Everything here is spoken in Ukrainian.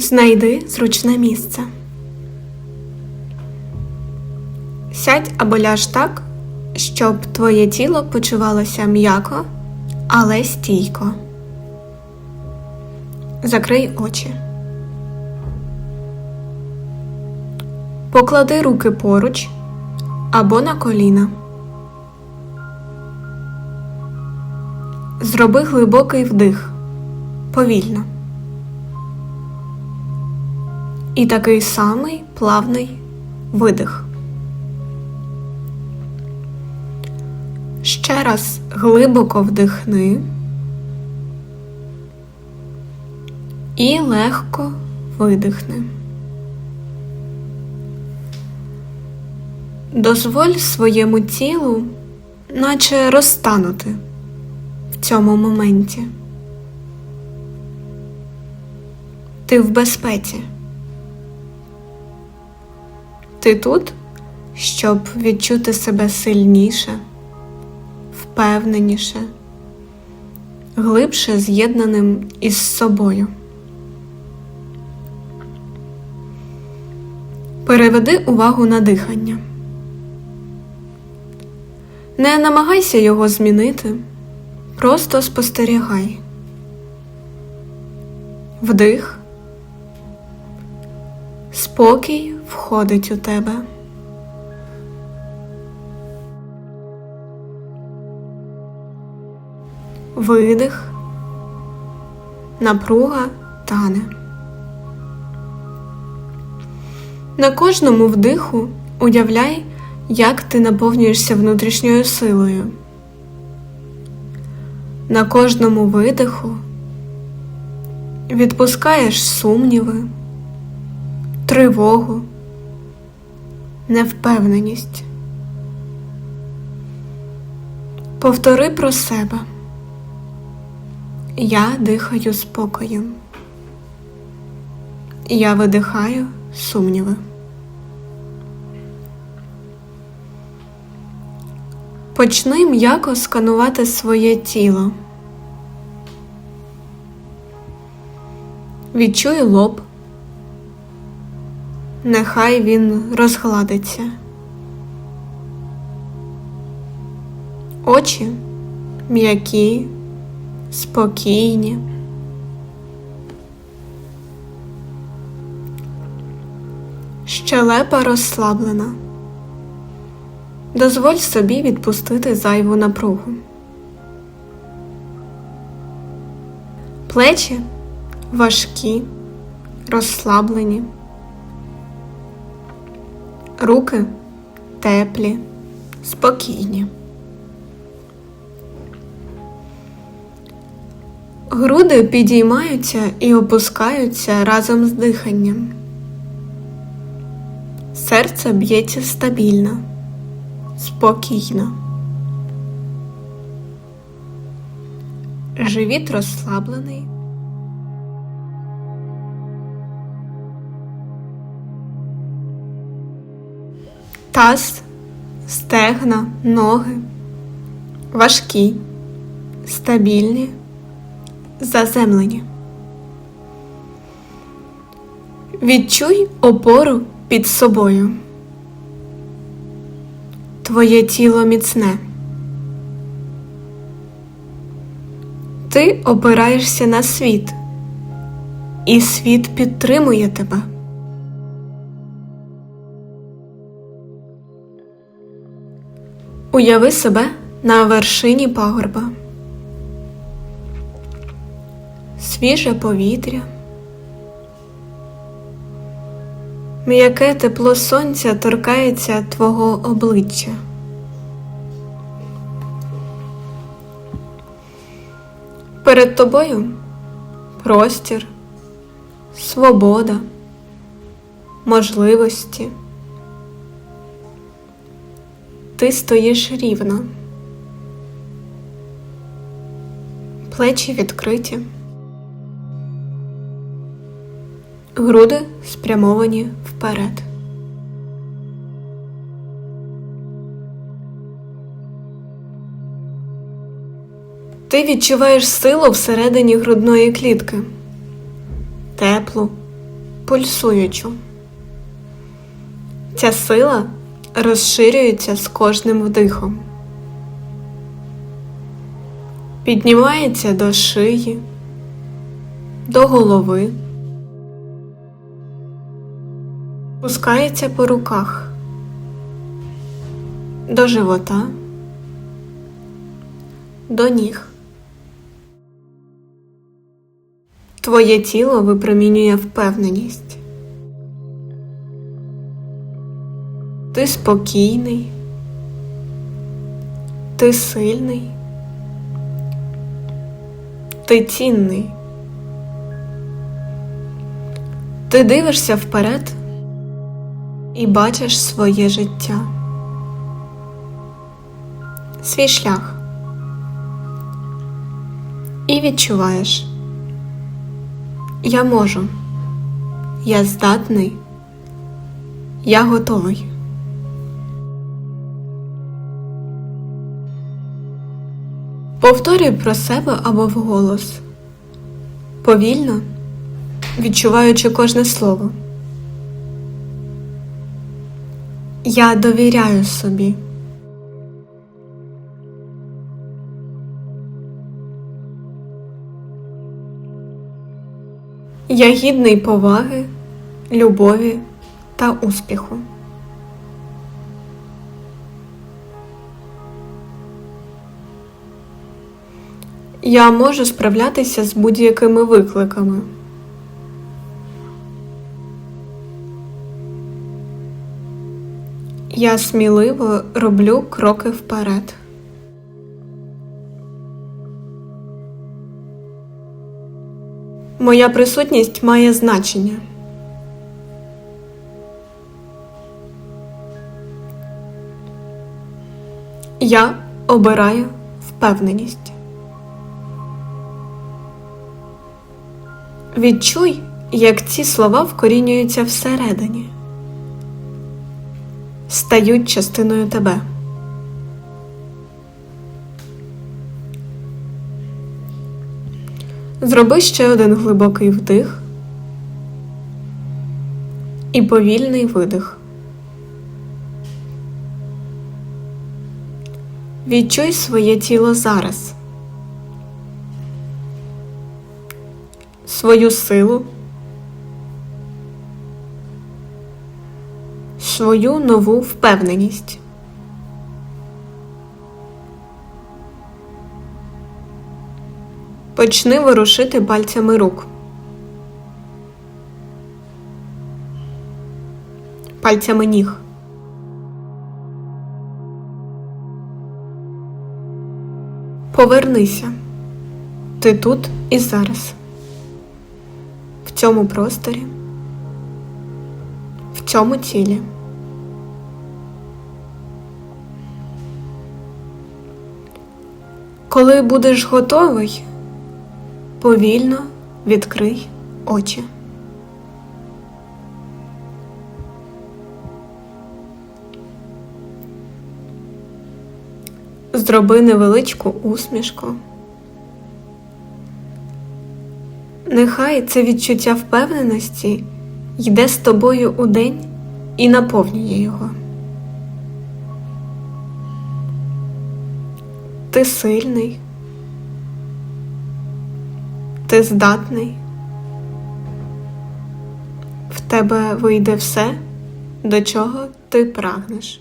Знайди зручне місце. Сядь або ляж так, щоб твоє тіло почувалося м'яко, але стійко. Закрий очі. Поклади руки поруч або на коліна. Зроби глибокий вдих повільно. І такий самий плавний видих. Ще раз глибоко вдихни і легко видихни. Дозволь своєму тілу, наче розтанути в цьому моменті. Ти в безпеці. Ти тут, щоб відчути себе сильніше, впевненіше, глибше з'єднаним із собою. Переведи увагу на дихання. Не намагайся його змінити, просто спостерігай. Вдих. Спокій входить у тебе. Видих. Напруга тане. На кожному вдиху уявляй, як ти наповнюєшся внутрішньою силою. На кожному видиху відпускаєш сумніви, тривогу, невпевненість. Повтори про себе. Я дихаю спокоєм. Я видихаю сумніви. Почни м'яко сканувати своє тіло. Відчуй лоб. Нехай він розгладиться. Очі м'які, спокійні. Щелепа розслаблена. Дозволь собі відпустити зайву напругу. Плечі важкі, розслаблені. Руки теплі, спокійні. Груди підіймаються і опускаються разом з диханням. Серце б'ється стабільно, спокійно. Живіт розслаблений. Таз, стегна, ноги важкі, стабільні, заземлені. Відчуй опору під собою. Твоє тіло міцне. Ти опираєшся на світ, і світ підтримує тебе. Уяви себе на вершині пагорба. Свіже повітря. М'яке тепло сонця торкається твого обличчя. Перед тобою простір, свобода, можливості. Ти стоїш рівно, плечі відкриті, груди спрямовані вперед. Ти відчуваєш силу всередині грудної клітки, теплу, пульсуючу. Ця сила розширюється з кожним вдихом. Піднімається до шиї, до голови, пускається по руках, до живота, до ніг. Твоє тіло випромінює впевненість. Ти спокійний, ти сильний, ти цінний. Ти дивишся вперед і бачиш своє життя, свій шлях і відчуваєш. Я можу, я здатний, я готовий. Повторюй про себе або вголос, повільно, відчуваючи кожне слово. Я довіряю собі. Я гідний поваги, любові та успіху. Я можу справлятися з будь-якими викликами. Я сміливо роблю кроки вперед. Моя присутність має значення. Я обираю впевненість. Відчуй, як ці слова вкорінюються всередині, стають частиною тебе. Зроби ще один глибокий вдих і повільний видих. Відчуй своє тіло зараз, свою силу, свою нову впевненість. Почни ворушити пальцями рук. Пальцями ніг. Повернися. Ти тут і зараз. Цьому просторі. В цьому тілі. Коли будеш готовий, повільно відкрий очі. Зроби невеличку усмішку. Нехай це відчуття впевненості йде з тобою у день і наповнює його. Ти сильний, ти здатний, в тебе вийде все, до чого ти прагнеш.